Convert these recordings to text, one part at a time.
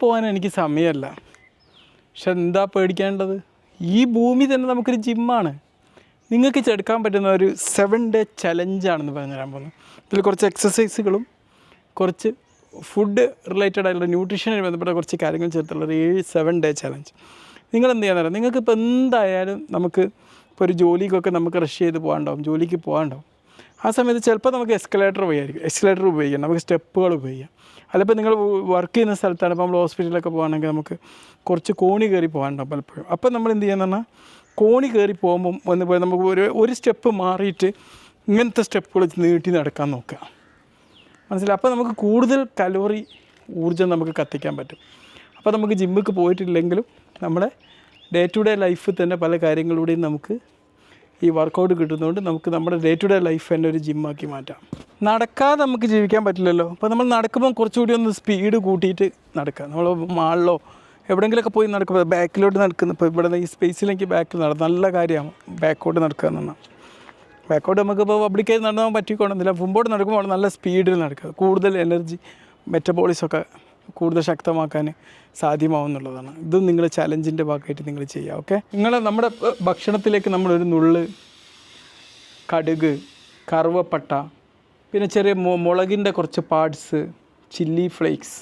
പോകാൻ എനിക്ക് സമയമല്ല പക്ഷെ എന്താ പേടിക്കേണ്ടത്? ഈ ഭൂമി തന്നെ നമുക്കൊരു ജിമ്മാണ് നിങ്ങൾക്ക് ചെടുക്കാൻ പറ്റുന്ന ഒരു സെവൻ ഡേ ചലഞ്ചാണെന്ന് പറഞ്ഞു തരാൻ പോകുന്നത് ഇതിൽ കുറച്ച് എക്സസൈസുകളും കുറച്ച് ഫുഡ് റിലേറ്റഡ് ആയിട്ടുള്ള ന്യൂട്രീഷനുമായി ബന്ധപ്പെട്ട കുറച്ച് കാര്യങ്ങൾ ചേർത്തുള്ള ഒരു ഏഴ് സെവൻ ഡേ ചലഞ്ച് നിങ്ങൾ എന്ത് ചെയ്യാൻ നിങ്ങൾക്ക് ഇപ്പോൾ എന്തായാലും നമുക്ക് ഇപ്പോൾ ഒരു ജോലിക്കൊക്കെ നമുക്ക് റഷ് ചെയ്ത് പോകാണ്ടാവും ജോലിക്ക് പോകാണ്ടാവും ആ സമയത്ത് ചിലപ്പോൾ നമുക്ക് എസ്കലേറ്റർ ഉപയോഗിക്കും. എസ്കലേറ്റർ ഉപയോഗിക്കാം. നമുക്ക് സ്റ്റെപ്പുകൾ ഉപയോഗിക്കാം. അതിപ്പോൾ നിങ്ങൾ വർക്ക് ചെയ്യുന്ന സ്ഥലത്താണ്. ഇപ്പോൾ നമ്മൾ ഹോസ്പിറ്റലിലൊക്കെ പോകുകയാണെങ്കിൽ നമുക്ക് കുറച്ച് കോണി കയറി പോകാനുണ്ടാവും പലപ്പോഴും. അപ്പോൾ നമ്മൾ എന്ത് ചെയ്യുന്ന പറഞ്ഞാൽ കോണി കയറി പോകുമ്പം ഒന്ന് പോയി നമുക്ക് ഒരു ഒരു സ്റ്റെപ്പ് മാറിയിട്ട് ഇങ്ങനത്തെ സ്റ്റെപ്പുകൾ നീട്ടി നടക്കാൻ നോക്കുക. മനസ്സിലായി? അപ്പോൾ നമുക്ക് കൂടുതൽ കലോറി ഊർജം നമുക്ക് കത്തിക്കാൻ പറ്റും. അപ്പോൾ നമുക്ക് ജിമ്മിക്ക് പോയിട്ടില്ലെങ്കിലും നമ്മുടെ ഡേ ടു ഡേ ലൈഫിൽ തന്നെ പല കാര്യങ്ങളിലൂടെയും നമുക്ക് ഈ വർക്കൗട്ട് കിട്ടുന്നതുകൊണ്ട് നമുക്ക് നമ്മുടെ ഡേ ടു ഡേ ലൈഫ് തന്നെ ഒരു ജിമ്മാക്കി മാറ്റാം. നടക്കാതെ നമുക്ക് ജീവിക്കാൻ പറ്റില്ലല്ലോ. അപ്പോൾ നമ്മൾ നടക്കുമ്പോൾ കുറച്ചുകൂടി ഒന്ന് സ്പീഡ് കൂട്ടിയിട്ട് നടക്കുക. നമ്മൾ മാളിലോ എവിടെയെങ്കിലുമൊക്കെ പോയി നടക്കുമ്പോൾ ബാക്കിലോട്ട് നടക്കുന്ന ഇപ്പോൾ ഇവിടെ ഈ സ്പേസിലേക്ക് ബാക്കിൽ നടക്കും നല്ല കാര്യമാണ്. ബാക്കോട്ട് നടക്കുക എന്നാൽ ബാക്കോട്ട് നമുക്ക് ബാക്കോട്ട് നമുക്കിപ്പോൾ പബ്ലിക്കായി നടന്നാൽ പറ്റിക്കോണമെന്നില്ല മുമ്പോട്ട് നടക്കുമ്പോൾ നല്ല സ്പീഡിൽ നടക്കുക. കൂടുതൽ എനർജി മെറ്റബോളിസമൊക്കെ കൂടുതൽ ശക്തമാക്കാൻ സാധ്യമാവുന്നുള്ളതാണ്. ഇതും നിങ്ങൾ ചലഞ്ചിന്റെ ഭാഗമായിട്ട് നിങ്ങൾ ചെയ്യുക ഓക്കെ നിങ്ങൾ നമ്മുടെ ഭക്ഷണത്തിലേക്ക് നമ്മളൊരു നുള്ള് കടുക് കറുവപ്പട്ട പിന്നെ ചെറിയ മുളകിന്റെ കുറച്ച് പാർട്സ് ചില്ലി ഫ്ലേക്സ്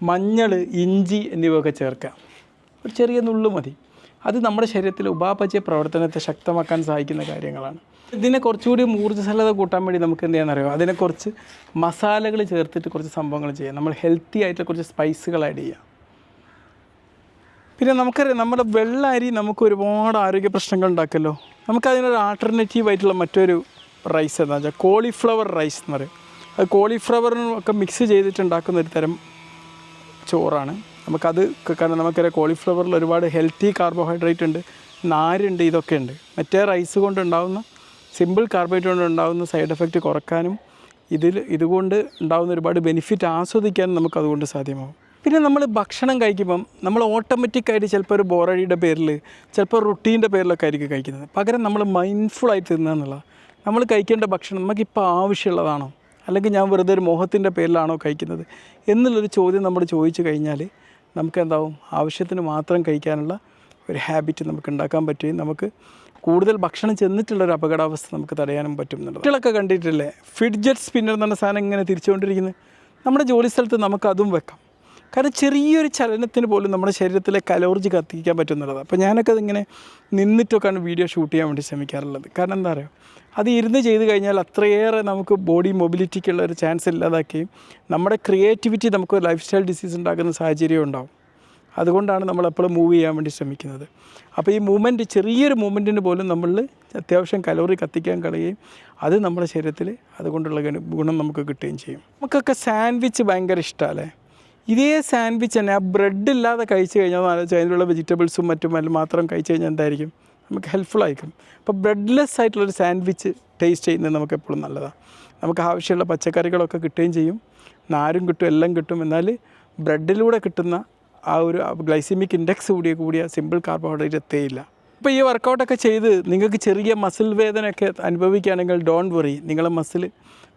മഞ്ഞൾ ഇഞ്ചി എന്നിവയൊക്കെ ചേർക്കാം ഒരു ചെറിയ നുള്ളു മതി. അത് നമ്മുടെ ശരീരത്തിലെ ഉപാപചയ പ്രവർത്തനത്തെ ശക്തമാക്കാൻ സഹായിക്കുന്ന കാര്യങ്ങളാണ്. ഇതിനെ കുറച്ചുകൂടി ഊർജസ്വലത കൂട്ടാൻ വേണ്ടി നമുക്ക് എന്ത് അറിയോ അതിനെ കുറച്ച് മസാലകൾ ചേർത്തിട്ട് കുറച്ച് സംഭവങ്ങൾ ചെയ്യാം. നമ്മൾ ഹെൽത്തി ആയിട്ടുള്ള കുറച്ച് സ്പൈസുകൾ ആഡ് ചെയ്യാം. പിന്നെ നമുക്കറിയാം നമ്മുടെ വെള്ള അരി നമുക്ക് ഒരുപാട് ആരോഗ്യ പ്രശ്നങ്ങൾ ഉണ്ടാക്കല്ലോ. നമുക്കതിനൊരു ആൾട്ടർനേറ്റീവ് ആയിട്ടുള്ള മറ്റൊരു റൈസ് എന്താ വെച്ചാൽ കോളിഫ്ലവർ റൈസ് എന്ന് പറയും. അത് കോളിഫ്ലവറിനൊക്കെ മിക്സ് ചെയ്തിട്ട് ഉണ്ടാക്കുന്ന ഒരു തരം ചോറാണ്. നമുക്കത് കാരണം നമുക്കറിയാം കോളിഫ്ലവറിൽ ഒരുപാട് ഹെൽത്തി കാർബോഹൈഡ്രേറ്റ് ഉണ്ട് നാരുണ്ട് ഇതൊക്കെ ഉണ്ട്. മറ്റേ റൈസ് കൊണ്ട് ഉണ്ടാകുന്ന സിമ്പിൾ കാർബേറ്റ് കൊണ്ട് ഉണ്ടാകുന്ന സൈഡ് എഫക്റ്റ് കുറക്കാനും ഇതിൽ ഇതുകൊണ്ട് ഉണ്ടാകുന്ന ഒരുപാട് ബെനിഫിറ്റ് ആസ്വദിക്കാനും നമുക്ക് അതുകൊണ്ട് സാധ്യമാകും പിന്നെ നമ്മൾ ഭക്ഷണം കഴിക്കുമ്പം നമ്മൾ ഓട്ടോമാറ്റിക്കായിട്ട് ചിലപ്പോൾ ഒരു ബോറടിയുടെ പേരിൽ ചിലപ്പോൾ റുട്ടീന്റെ പേരിലൊക്കെ ആയിരിക്കും കഴിക്കുന്നത്. പകരം നമ്മൾ മൈൻഡ്ഫുള്ളായിട്ട് തിന്നുക എന്നുള്ള നമ്മൾ കഴിക്കേണ്ട ഭക്ഷണം നമുക്കിപ്പോൾ ആവശ്യമുള്ളതാണോ? അല്ലെങ്കിൽ ഞാൻ വെറുതെ ഒരു മോഹത്തിന്റെ പേരിലാണോ കഴിക്കുന്നത്? എന്നുള്ളൊരു ചോദ്യം നമ്മൾ ചോദിച്ചു കഴിഞ്ഞാൽ നമുക്ക് എന്താവും ആവശ്യത്തിന് മാത്രം കഴിക്കാനുള്ള ഒരു ഹാബിറ്റ് നമുക്ക് ഉണ്ടാക്കാൻ പറ്റുകയും നമുക്ക് കൂടുതൽ ഭക്ഷണം ചെന്നിട്ടുള്ളൊരു അപകടാവസ്ഥ നമുക്ക് തടയാനും പറ്റും കുട്ടികളൊക്കെ കണ്ടിട്ടില്ലേ? ഫിഡ്ജറ്റ് സ്പിന്നർ എന്ന് പറഞ്ഞ സാധനം ഇങ്ങനെ തിരിച്ചുകൊണ്ടിരിക്കുന്നത് നമ്മുടെ ജോലി സ്ഥലത്ത് നമുക്ക് അതും വെക്കാം. കാരണം ചെറിയൊരു ചലനത്തിന് പോലും നമ്മുടെ ശരീരത്തിലെ കലോർജി കത്തിക്കാൻ പറ്റുന്നുള്ളത് അപ്പോൾ ഞാനൊക്കെ അതിങ്ങനെ നിന്നിട്ടൊക്കെയാണ് വീഡിയോ ഷൂട്ട് ചെയ്യാൻ വേണ്ടി ശ്രമിക്കാറുള്ളത്. കാരണം എന്താ പറയുക അത് ഇരുന്ന് ചെയ്ത് കഴിഞ്ഞാൽ അത്രയേറെ നമുക്ക് ബോഡി മൊബിലിറ്റിക്കുള്ള ഒരു ചാൻസ് ഇല്ലാതാക്കുകയും നമ്മുടെ ക്രിയേറ്റിവിറ്റി നമുക്ക് ലൈഫ് സ്റ്റൈൽ ഡിസീസ് ഉണ്ടാക്കുന്ന സാഹചര്യം ഉണ്ടാവും. അതുകൊണ്ടാണ് നമ്മൾ എപ്പോഴും മൂവ് ചെയ്യാൻ വേണ്ടി ശ്രമിക്കുന്നത്. അപ്പോൾ ഈ മൂവ്മെന്റ് ചെറിയൊരു മൂവ്മെന്റിന് പോലും നമ്മൾ അത്യാവശ്യം കലോറി കത്തിക്കാൻ കളയുകയും അത് നമ്മുടെ ശരീരത്തിൽ അതുകൊണ്ടുള്ള ഗുണം നമുക്ക് കിട്ടുകയും ചെയ്യും. നമുക്കൊക്കെ സാൻഡ്വിച്ച് ഭയങ്കര ഇഷ്ടമല്ലേ? ഇതേ സാൻഡ്വിച്ച് തന്നെ ആ ബ്രെഡ് ഇല്ലാതെ കഴിച്ചു കഴിഞ്ഞാൽ ആലോചിച്ച് അതിനുള്ള വെജിറ്റബിൾസും മറ്റും എല്ലാം മാത്രം കഴിച്ചു കഴിഞ്ഞാൽ എന്തായിരിക്കും? നമുക്ക് ഹെൽപ്ഫുൾ ആയിരിക്കും. അപ്പോൾ ബ്രെഡ്ലെസ് ആയിട്ടുള്ളൊരു സാൻഡ്വിച്ച് ടേസ്റ്റ് ചെയ്യുന്നത് നമുക്ക് എപ്പോഴും നല്ലതാണ്. നമുക്ക് ആവശ്യമുള്ള പച്ചക്കറികളൊക്കെ കിട്ടുകയും ചെയ്യും. നാരും കിട്ടും എല്ലാം കിട്ടും. എന്നാൽ ബ്രെഡിലൂടെ കിട്ടുന്ന ആ ഒരു ഗ്ലൈസിമിക് ഇൻഡെക്സ് കൂടിയ കൂടിയ സിമ്പിൾ കാർബോഹൈഡ്രേറ്റ് എത്തേയില്ല. ഇപ്പോൾ ഈ വർക്കൗട്ടൊക്കെ ചെയ്ത് നിങ്ങൾക്ക് ചെറിയ മസിൽ വേദനയൊക്കെ അനുഭവിക്കുകയാണെങ്കിൽ ഡോണ്ട് വറി നിങ്ങളെ മസിൽ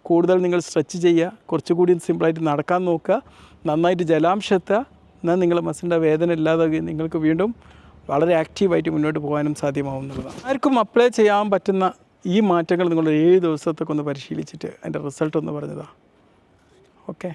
കൂടുതൽ നിങ്ങൾ സ്ട്രെച്ച് ചെയ്യുക. കുറച്ചുകൂടി സിമ്പിളായിട്ട് നടക്കാൻ നോക്കുക. നന്നായിട്ട് ജലാംശം എത്തുക എന്നാൽ നിങ്ങളെ മസിലിന്റെ വേദന ഇല്ലാതാകുകയും നിങ്ങൾക്ക് വീണ്ടും വളരെ ആക്റ്റീവായിട്ട് മുന്നോട്ട് പോകാനും സാധ്യമാവുന്നതാണ്. ആർക്കും അപ്ലൈ ചെയ്യാൻ പറ്റുന്ന ഈ മാറ്റങ്ങൾ നിങ്ങൾ ഏഴ് ദിവസത്തൊക്കെ ഒന്ന് പരിശീലിച്ചിട്ട് അതിന്റെ റിസൾട്ട് ഒന്ന് പറഞ്ഞതാണ് ഓക്കെ